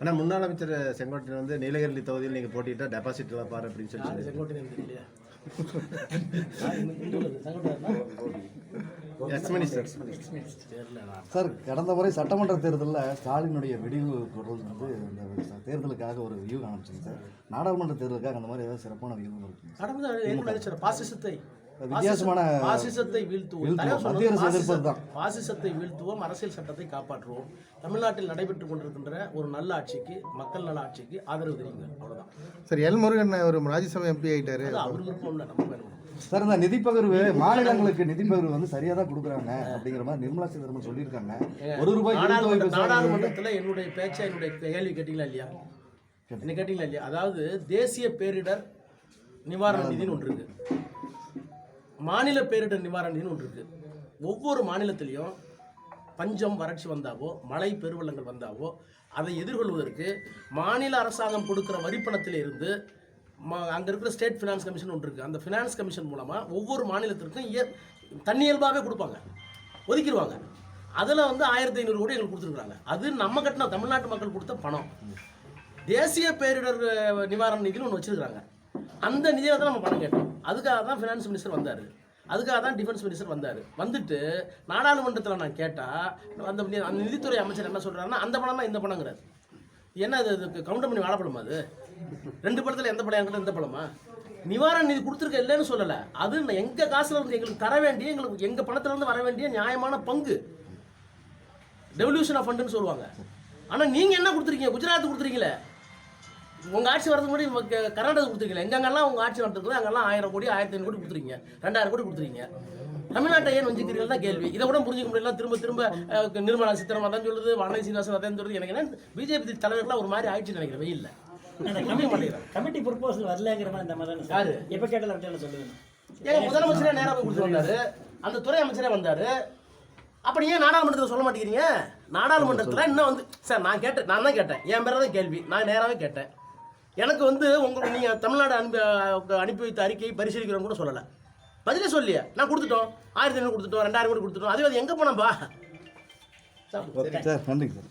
ஆனால் முன்னாள் அமைச்சர் செங்கோட்டையன் வந்து நீலகிரி தொகுதியில் நீங்கள் போட்டிட்டா டெபாசிட் பாரு அப்படின்னு சொல்லி செங்கோட்டையன் தெரியலையா சார் கடந்த முறை சட்டமன்ற தேர்தலில் ஸ்டாலினுடைய வெடிவு குரல் வந்து இந்த தேர்தலுக்காக ஒரு வியூ காமிச்சிங்க சார் நாடாளுமன்ற தேர்தலுக்காக அந்த மாதிரி ஏதாவது சிறப்பான வியூ நினைச்சாரு? பாசிசத்தை. வித்தியாசமான பாசிசத்தை வீழ்த்துவோம். மத்திய அரசு பாசிச- எதிர்ப்பது தான். பாசிசத்தை வீழ்த்துவோம். அரசியல் சட்டத்தை காப்பாற்றுவோம். தமிழ்நாட்டில் நடைபெற்றுக் கொண்டிருக்கின்ற ஒரு நல்ல ஆட்சிக்கு மக்கள் நல ஆட்சிக்கு ஆதரவு தெரியுங்க அவ்வளவுதான். சார் எல் முருகன் ஒரு ராஜ்யசபா எம்பி ஆயிட்டாரு. அது அவர் விருப்பம் இல்லை நம்ம சார் இந்த நிதி பகிர்வு மாநிலங்களுக்கு நிதி பகிர்வு வந்து சரியாக தான் கொடுக்குறாங்க அப்படிங்கிற மாதிரி நிர்மலா சீதாராமன் சொல்லியிருக்காங்க. ஒரு ரூபாய் நாடாளுமன்ற நாடாளுமன்றத்தில் என்னுடைய பேச்சை என்னுடைய கேள்வி கேட்டீங்களா இல்லையா? என்ன கேட்டீங்களா இல்லையா? அதாவது தேசிய பேரிடர் நிவாரண நிதின்னு ஒன்று இருக்கு. மாநில பேரிடர் நிவாரண நிதின்னு ஒன்று இருக்குது ஒவ்வொரு மாநிலத்திலையும் பஞ்சம் வறட்சி வந்தாவோ மழை பெருவெள்ளங்கள் வந்தாவோ அதை எதிர்கொள்வதற்கு மாநில அரசாங்கம் கொடுக்குற வரிப்பணத்தில் இருந்து அங்கே இருக்கிற ஸ்டேட் ஃபினான்ஸ் கமிஷன் ஒன்று இருக்குது அந்த ஃபினான்ஸ் கமிஷன் மூலமாக ஒவ்வொரு மாநிலத்திற்கும் இய தன்னியல்பாகவே கொடுப்பாங்க. ஒதுக்கிடுவாங்க அதில் வந்து ஆயிரத்தி ஐநூறு கோடி எங்களுக்கு கொடுத்துருக்குறாங்க. அது நம்ம கட்டின தமிழ்நாட்டு மக்கள் கொடுத்த பணம். தேசிய பேரிடர் நிவாரண நிதின்னு ஒன்று வச்சுருக்குறாங்க. அந்த நிதியில் தான் நம்ம பணம் கேட்டோம். அதுக்காக தான் ஃபினான்ஸ் மினிஸ்டர் வந்தார். அதுக்காக தான் டிஃபென்ஸ் மினிஸ்டர் வந்தார். வந்துட்டு நாடாளுமன்றத்தில் நான் கேட்டால் அந்த அந்த நிதித்துறை அமைச்சர் என்ன சொல்கிறாருன்னா அந்த பணம் இந்த பணங்கிறாரு என்ன அது கவுண்டர் பண்ணி வாழைப்பழமா அது? ரெண்டு படத்தில் எந்த படம் என்கிட்ட இந்த படமா? நிவாரண நிதி கொடுத்துருக்க இல்லைன்னு சொல்லலை. அது எங்கள் காசுல இருந்து எங்களுக்கு தர வேண்டிய எங்களுக்கு எங்கள் பணத்துலேருந்து வர வேண்டிய நியாயமான பங்கு. ரெவல்யூஷன் ஆஃப் ஃபண்டுன்னு சொல்லுவாங்க. ஆனால் நீங்கள் என்ன கொடுத்துருக்கீங்க? குஜராத் கொடுத்துருக்கீங்களே. உங்கள் ஆட்சி வரதுக்கு முன்னாடி ம- க- கர்நாடகா கொடுத்துருக்கீங்க எங்கெங்கெல்லாம் உங்கள் ஆட்சி நடத்துக்குதோ அங்கெல்லாம் ஆயிரம் கோடி ஆயிரத்தி ஐநூறு கோடி கொடுத்துருக்கீங்க. ரெண்டாயிரம் கோடி கொடுத்துருக்கீங்க. தமிழ்நாட்டை ஏன் வஞ்சிக்கிறீர்கள் தான் கேள்வி. இதை கூட புரிஞ்சுக்க முடியல. திரும்ப திரும்ப நிர்மலா சீதாராமன் அதான் சொல்லுது வானதி சீனிவாசன் அதான் சொல்லுது. எனக்கு என்ன பிஜேபி தலைவர்கள்லாம் ஒரு மாதிரி ஆயிடுச்சு நினைக்கிறேன். வெயில்ல கமிட்டி ப்ரொபோசல் வரலங்கிற மாதிரி இந்த மாதிரி யாரு? எப்போ கேட்டாலும் அப்படியே சொல்லுங்க ஏங்க முதலமைச்சரே நேரா போய் கொடுத்து வந்தாரு அந்த துறை அமைச்சரே வந்தாரு. அப்படி ஏன் நாடாளுமன்றத்தில் சொல்ல மாட்டேங்கிறீங்க? நாடாளுமன்றத்தில் இன்னும் வந்து சார் நான் கேட்டேன் நான் தான் கேட்டேன். என் பேர தான் கேள்வி. நான் நேராகவே கேட்டேன். எனக்கு வந்து உங்களுக்கு நீங்கள் தமிழ்நாடு அனுப்பி அனுப்பி வைத்த அறிக்கையை பரிசீலிக்கிறோம் கூட சொல்லலை. பதிலே சொல்லியே நான் கொடுத்துட்டோம். ஆயிரத்தி ஐநூறு கொடுத்துட்டோம். ரெண்டாயிரம் கூட கொடுத்துட்டோம். அதுவே அது எங்கே போனப்பா சார் நன்றிங்க சார்.